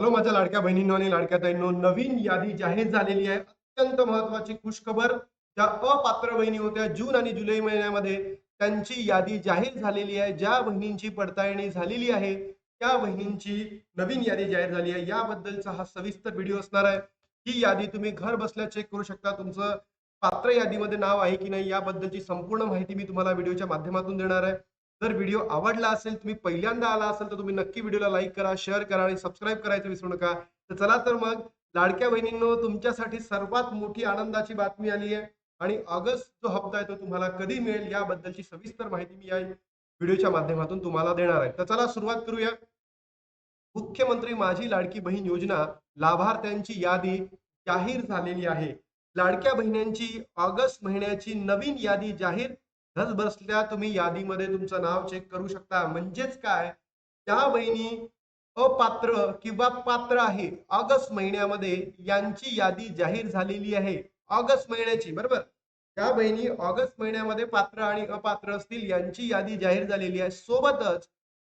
Hello माझ्या लाडक्या बहिणींनो आणि लाडक्या ताईंनो नवीन यादी जाहीर झालेली आहे. अत्यंत महत्वाची खुशखबर ज्या अपात्र बहिणी होत्या जून आणि जुलै महिन्यामध्ये त्यांची यादी जाहीर झालेली आहे. ज्या बहिणींची पडताळणी झालेली आहे त्या बहिणींची नवीन यादी जाहीर झाली आहे. याबद्दलचा हा सविस्तर व्हिडिओ असणार आहे. ही यादी तुम्ही घर बसल्या चेक करू शकता. तुमचं पात्र यादीमध्ये नाव आहे की नाही याबद्दलची संपूर्ण माहिती मी तुम्हाला व्हिडिओच्या माध्यमातून देणार आहे. जर व्हिडिओ आवडला असेल तुम्ही पहिल्यांदा आला असेल तर तुम्ही नक्की व्हिडिओला लाईक करा शेअर करा आणि सबस्क्राईब करायचं विसरू नका. तर चला तर मग लाडक्या बहिणींनो तुमच्यासाठी सर्वात मोठी आनंदाची बातमी आली आहे. आणि ऑगस्ट जो हप्ता आहे तो तुम्हाला कधी मिळेल याबद्दलची सविस्तर माहिती मी या व्हिडिओच्या माध्यमातून तुम्हाला देणार आहे. तर चला सुरुवात करूया. मुख्यमंत्री माझी लाडकी बहीण योजना लाभार्थ्यांची यादी जाहीर झालेली आहे. लाडक्या बहिण्यांची ऑगस्ट महिन्याची नवीन यादी जाहीर घर बसल्या तुम्ही यादीमध्ये तुमचं नाव चेक करू शकता. म्हणजेच काय? त्या बहिणी अपात्र किंवा पात्र आहे. ऑगस्ट महिन्यामध्ये यांची यादी जाहीर झालेली आहे. ऑगस्ट महिन्याची बरोबर? त्या बहिणी ऑगस्ट महिन्यामध्ये पात्र आणि अपात्र असतील यांची यादी जाहीर झालेली आहे. सोबतच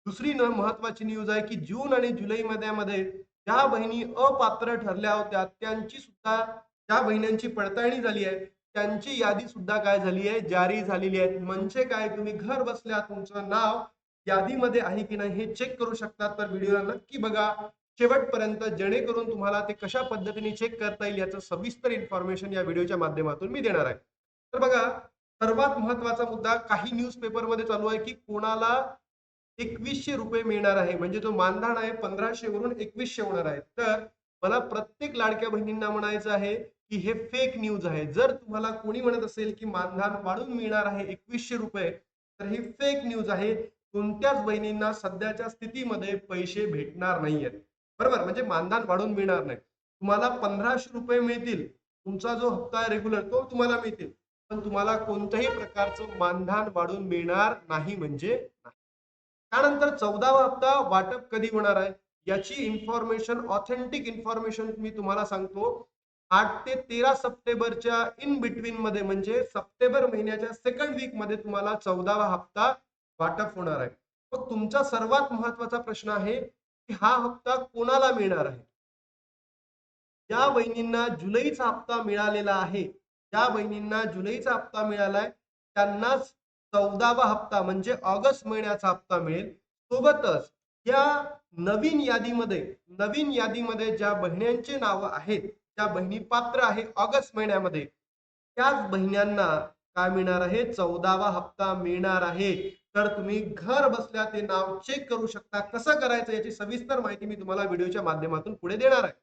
दुसरी न महत्वाची न्यूज आहे की जून आणि जुलै महिन्यामध्ये ज्या बहिणी अपात्र ठरल्या होत्या त्यांची सुद्धा त्या बहिण्यांची पडताळणी झाली आहे. त्यांची यादी सुद्धा काय झाली आहे? जारी झालेली आहे. म्हणजे काय? तुम्ही घर बसल्या तुमचं नाव यादीमध्ये आहे की नाही हे चेक करू शकता. तर व्हिडिओला नक्की बघा. शेवटपर्यंत जेणेकरून तुम्हाला ते कशा पद्धतीने चेक करता येईल याचं सविस्तर इन्फॉर्मेशन या व्हिडिओच्या माध्यमातून मी देणार आहे. तर बघा सर्वात महत्त्वाचा मुद्दा काही न्यूज पेपरमध्ये चालू आहे की कोणाला एकवीसशे रुपये मिळणार आहे. म्हणजे जो मानधन आहे पंधराशे वरून एकवीसशे होणार आहे. तर मला प्रत्येक लाडक्या बहिणींना म्हणायचं आहे की हे फेक न्यूज आहे. जर तुम्हाला कोणी म्हणत असेल की मानधन वाढून मिळणार आहे एकवीसशे रुपये तर ही फेक न्यूज आहे. कोणत्याच बहिणींना सध्याच्या स्थितीमध्ये पैसे भेटणार नाहीयेत. बरोबर? म्हणजे मानधन वाढून मिळणार नाही. तुम्हाला पंधराशे रुपये मिळतील. तुमचा जो हप्ता आहे रेग्युलर तो तुम्हाला मिळतील. पण तुम्हाला कोणत्याही प्रकारचं मानधन वाढून मिळणार नाही म्हणजे नाही. त्यानंतर चौदावा हप्ता वाटप कधी होणार आहे? याची इन्फॉर्मेशन ऑथेंटिक इन्फॉर्मेशन मी तुम्हाला सांगतो. आठ ते तेरा सप्टेंबरच्या इन बिटवीन मध्ये म्हणजे सप्टेंबर महिन्याच्या सेकंड वीकमध्ये तुम्हाला चौदावा हप्ता वाटप होणार आहे. मग तुमचा सर्वात महत्त्वाचा प्रश्न आहे की हा हप्ता कोणाला मिळणार आहे? ज्या बहिणींना जुलैचा हप्ता मिळालेला आहे ज्या बहिणींना जुलैचा हप्ता मिळालाय त्यांनाच चौदावा हप्ता म्हणजे ऑगस्ट महिन्याचा हप्ता मिळेल. सोबतच या नवीन यादीमध्ये नवीन यादीमध्ये ज्या बहिण्यांचे नावं आहेत त्या बहिणी पात्र आहे ऑगस्ट महिन्यामध्ये त्याच बहिण्यांना काय मिळणार आहे? चौदावा हप्ता मिळणार आहे. तर तुम्ही घर बसल्या ते नाव चेक करू शकता. कसं करायचं याची सविस्तर माहिती मी तुम्हाला व्हिडिओच्या माध्यमातून पुढे देणार आहे.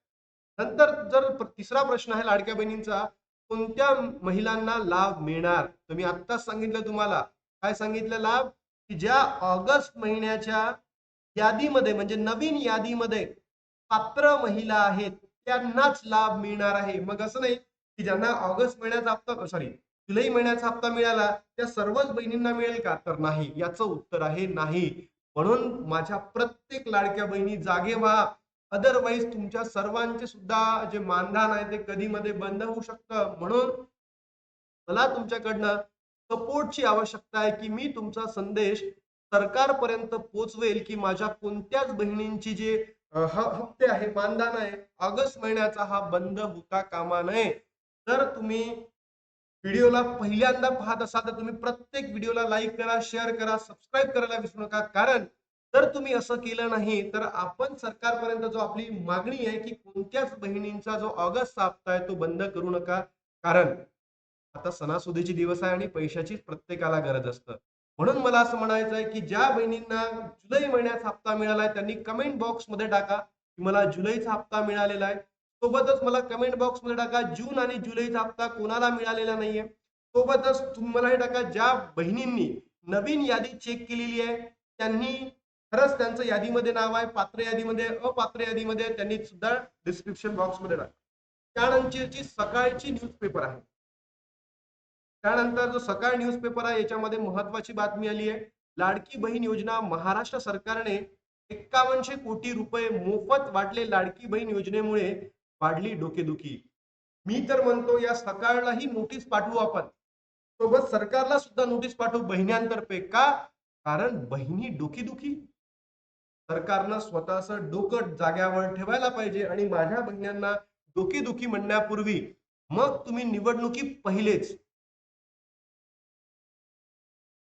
नंतर जर तिसरा प्रश्न आहे लाडक्या बहिणींचा कोणत्या महिलांना लाभ मिळणार? तुम्ही आत्ताच सांगितलं तुम्हाला. काय सांगितलं लाभ? की ज्या ऑगस्ट महिन्याच्या यादीमध्ये म्हणजे नवीन यादीमध्ये पात्र महिला आहेत त्यांनाच लाभ मिळणार आहे. मग असं नाही की ज्यांना ऑगस्ट महिन्याचा हप्ता सॉरी जुलै महिन्याचा हप्ता मिळाला त्या सर्वच बहिणींना मिळेल का? तर नाही. याचं उत्तर आहे नाही. म्हणून माझ्या प्रत्येक लाडक्या बहिणी जागे व्हा. अदरवाईज तुमच्या सर्वांचे सुद्धा जे मानधन आहे ते कधी मध्ये बंद होऊ शकतं. म्हणून मला तुमच्याकडनं सपोर्टची आवश्यकता आहे की मी तुमचा संदेश सरकारपर्यंत पोचवेल की माझ्या कोणत्याच बहिणींची जे हा हप्ते आहे मानधन आहे. ऑगस्ट महिन्याचा हा बंद होता कामा नये. जर तुम्ही व्हिडिओला पहिल्यांदा पाहत असाल तर तुम्ही प्रत्येक व्हिडिओला लाईक करा शेअर करा सबस्क्राईब करायला विसरू नका. कारण जर तुम्ही असं केलं नाही तर आपण सरकारपर्यंत जो आपली मागणी आहे की कोणत्याच बहिणींचा जो ऑगस्ट हप्ता आहे तो बंद करू नका. कारण आता सणासुदीचे दिवस आहे आणि पैशाची प्रत्येकाला गरज असतं. म्हणून मला असं म्हणायचं आहे की ज्या बहिणींना जुलै महिन्याचा हप्ता मिळाला आहे त्यांनी कमेंट बॉक्समध्ये टाका की मला जुलैचा हप्ता मिळालेला आहे. सोबतच मला कमेंट बॉक्समध्ये टाका जून आणि जुलैचा हप्ता कोणाला मिळालेला नाहीये. सोबतच तुम्ही मला हे टाका ज्या बहिणींनी नवीन यादी चेक केलेली आहे त्यांनी खरंच त्यांचं यादीमध्ये नाव आहे पात्र यादीमध्ये अपात्र यादीमध्ये त्यांनी सुद्धा डिस्क्रिप्शन बॉक्समध्ये टाका. त्यानंतरची सकाळची न्यूजपेपर आहे. त्यानंतर जो सकाळ न्यूजपेपर आहे याच्यामध्ये महत्वाची बातमी आली आहे. लाडकी बहीण योजना महाराष्ट्र सरकारने एक्कावनशे कोटी रुपये मोफत वाटले लाडकी बहीण योजनेमुळे वाढली डोकेदुखी. मी तर म्हणतो या सकाळलाही नोटीस पाठवू आपण. सोबत सरकारला सुद्धा नोटीस पाठवू बहिण्यांतर्फे का? कारण बहिणी डोकेदुखी. सरकारनं स्वतःच डोकं जाग्यावर ठेवायला पाहिजे आणि माझ्या बहिण्यांना डोकेदुखी म्हणण्यापूर्वी मग तुम्ही निवडणुकी पहिलेच.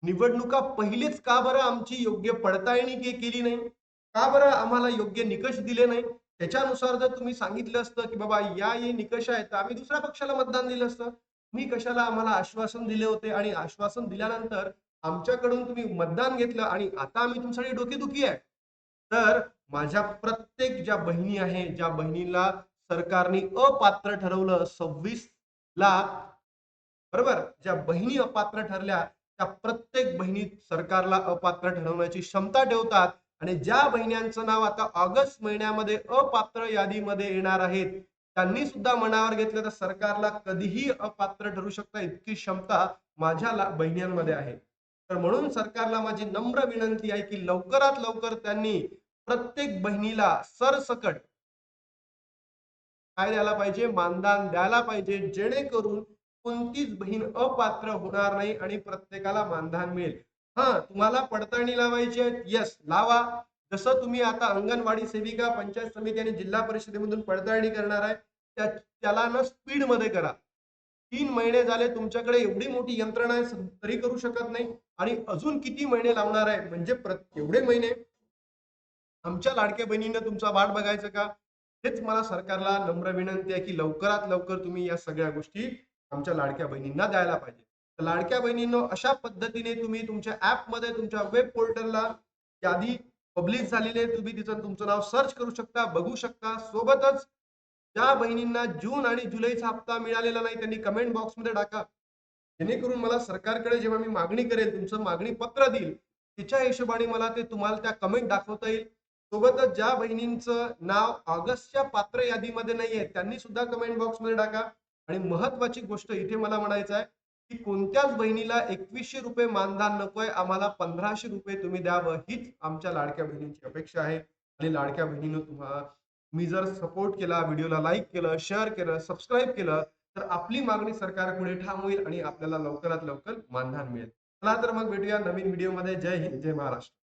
निवडणुका पहिलेच का बरं आमची योग्य पडताळणी केली नाही? का बरं आम्हाला योग्य निकष दिले नाही? त्याच्यानुसार जर तुम्ही सांगितलं असतं की बाबा या ये निकष आहेत तर आम्ही दुसऱ्या पक्षाला मतदान दिलं असतं. मी कशाला आम्हाला आश्वासन दिले होते? आणि आश्वासन दिल्यानंतर आमच्याकडून तुम्ही मतदान घेतलं आणि आता आम्ही तुमच्यासाठी डोकेदुखी आहे. तर माझ्या प्रत्येक ज्या बहिणी आहे ज्या बहिणीला सरकारने अपात्र ठरवलं सव्वीस लाख बरोबर? ज्या बहिणी अपात्र ठरल्या त्या प्रत्येक बहिणी सरकारला अपात्र ठरवण्याची क्षमता ठेवतात आणि ज्या बहिण्यांचं नाव आता ऑगस्ट महिन्यामध्ये अपात्र यादीमध्ये येणार आहेत त्यांनी सुद्धा मनावर घेतलं तर सरकारला कधीही अपात्र ठरू शकता इतकी क्षमता माझ्या बहिण्यांमध्ये आहे. तर म्हणून सरकारला माझी नम्र विनंती आहे की लवकरात लवकर त्यांनी प्रत्येक बहिणीला सरसकट काय द्यायला पाहिजे मानदान द्यायला पाहिजे जेणेकरून कोणतीच बहीण अपात्र होणार नाही आणि प्रत्येकाला मानधन मिळेल. हा तुम्हाला पडताळणी लावायची आहे? यस लावा. जसं तुम्ही आता अंगणवाडी सेविका पंचायत समिती आणि जिल्हा परिषदेमधून पडताळणी करणार आहे त्या त्याला ना स्पीडमध्ये करा. तीन महिने झाले तुमच्याकडे एवढी मोठी यंत्रणा आहे तरी करू शकत नाही. आणि अजून किती महिने लावणार आहे? म्हणजे प्रत- एवढे महिने. आमच्या लाडक्या बहिणीनं तुमचा वाट बघायचं का? हेच मला सरकारला नम्र विनंती आहे की लवकरात लवकर तुम्ही या सगळ्या गोष्टी आमच्या लाडक्या बहिणींना द्यायला पाहिजे. तर लाडक्या बहिणींनो अशा पद्धतीने तुम्ही तुमच्या ऍपमध्ये तुमच्या वेब पोर्टलला यादी पब्लिश झालेली आहे. तुम्ही तिचं तुमचं नाव सर्च करू शकता बघू शकता. सोबतच ज्या बहिणींना जून आणि जुलैचा हप्ता मिळालेला नाही त्यांनी कमेंट बॉक्समध्ये टाका. जेणेकरून मला सरकारकडे जेव्हा मी मागणी करेल तुमचं मागणी पत्र देईल तिच्या हिशोबाने मला ते तुम्हाला त्या कमेंट दाखवता येईल. सोबतच ज्या बहिणींचं नाव ऑगस्टच्या पात्र यादीमध्ये नाहीये त्यांनी सुद्धा कमेंट बॉक्समध्ये टाका. आणि महत्वाची गोष्ट इथे मला म्हणायचं आहे की कोणत्याच बहिणीला एकवीसशे रुपये मानधन नकोय आम्हाला पंधराशे रुपये तुम्ही द्यावं हीच आमच्या लाडक्या बहिणींची अपेक्षा आहे. आणि लाडक्या बहिणीनं तुम्हाला मी जर सपोर्ट केला व्हिडिओला लाईक केलं शेअर केलं सबस्क्राईब केलं तर आपली मागणी सरकारपुढे ठाम होईल आणि आपल्याला लवकरात लवकर मानधन मिळेल. चला तर मग भेटूया नवीन व्हिडिओमध्ये जय हिंद जय महाराष्ट्र.